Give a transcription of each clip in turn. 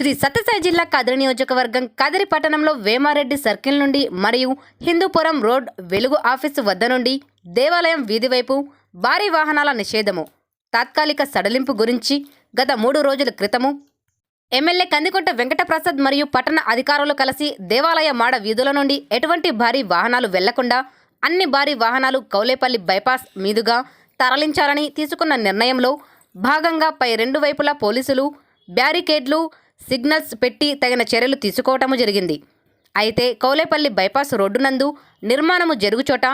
శ్రీ సత్యసాయి జిల్లా కదిరి నియోజకవర్గం కదిరి పట్టణంలో వేమారెడ్డి సర్కిల్ నుండి మరియు హిందూపురం రోడ్ వెలుగు ఆఫీసు వద్ద నుండి దేవాలయం వీధి వైపు భారీ వాహనాల నిషేధము. తాత్కాలిక సడలింపు గురించి గత మూడు రోజుల క్రితము ఎమ్మెల్యే కందికొంట వెంకటప్రసాద్ మరియు పట్టణ అధికారులు కలిసి దేవాలయ మాడ వీధుల నుండి ఎటువంటి భారీ వాహనాలు వెళ్ళకుండా అన్ని భారీ వాహనాలు కౌలేపల్లి బైపాస్ మీదుగా తరలించాలని తీసుకున్న నిర్ణయంలో భాగంగా పై రెండు వైపులా పోలీసులు బ్యారికేడ్లు సిగ్నల్స్ పెట్టి తగిన చర్యలు తీసుకోవటము జరిగింది. అయితే కౌలేపల్లి బైపాస్ రోడ్డు నందు నిర్మాణము జరుగుచోట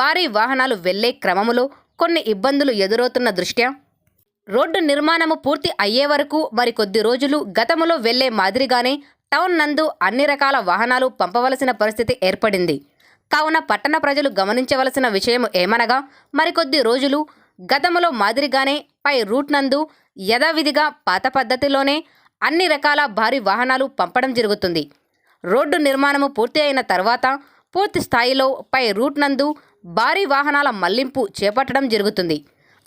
భారీ వాహనాలు వెళ్ళే క్రమములో కొన్ని ఇబ్బందులు ఎదురవుతున్న దృష్ట్యా? రోడ్డు నిర్మాణము పూర్తి అయ్యే వరకు మరి కొద్ది రోజులు గతములో వెళ్ళే మాదిరిగానే టౌన్ నందు అన్ని రకాల వాహనాలు పంపవలసిన పరిస్థితి ఏర్పడింది. కావున పట్టణ ప్రజలు గమనించవలసిన విషయం ఏమనగా మరికొద్ది రోజులు గతములో మాదిరిగానే పై రూట్ నందు యథావిధిగా పాత పద్ధతిలోనే అన్ని రకాల భారీ వాహనాలు పంపడం జరుగుతుంది. రోడ్డు నిర్మాణము పూర్తి అయిన తర్వాత పూర్తి స్థాయిలో పై రూట్ నందు భారీ వాహనాల మళ్ళింపు చేపట్టడం జరుగుతుంది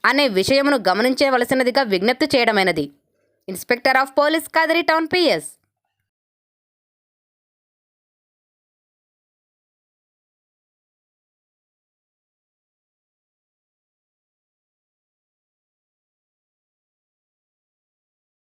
అనే విషయమును గమనించవలసినదిగా విజ్ఞప్తి చేయడమైనది. Inspector of police Kadiri town PS